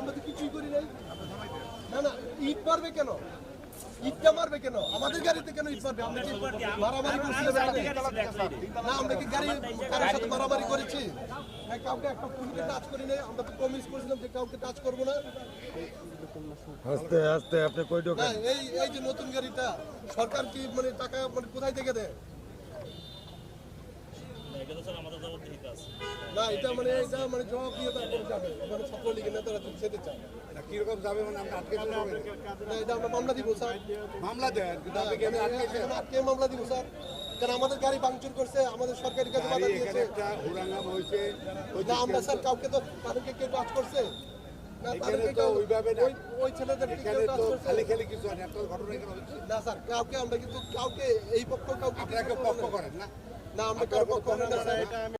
আমরা তো কিছুই করি নাই। না না ঈদ পারবে কেন? ঈদটা মারবে কেন? আমাদের গাড়িতে কেন আমরা মারামারি না আমরা কি গাড়ি কারোর সাথে মারামারি করেছি? কাউকে একটা পুলিশকে টাচ করি না আমরা তো প্রমিস করেছিলাম যে কাউকে টাচ করব না এই এই যে নতুন গাড়িটা সরকার কি মানে টাকা মানে কোথায় থেকে দেয়? না এটা মানে এটা মানে যাবে। মানে ছাত্রলীগের নেতারা যদি যেতে চায়। কীরকম যাবে মানে আমরা আটকে চলে যাবেন? না এটা আমরা মামলা দিব স্যার। মামলা দেন কিন্তু আপনি কি এমনি আটকেছেন? এখন আটকে মামলা দিব স্যার। কারণ আমাদের গাড়ি ভাঙচুর করছে আমাদের সরকারি কাজে বাধা দিয়েছে। এখানে হয়েছে না আমরা স্যার কাউকে তো কেউ করছে। না স্যার আমরা কিন্তু কাউকে এই পক্ষ কাউকে পক্ষ করেন না? না আমরা কারও পক্ষ না?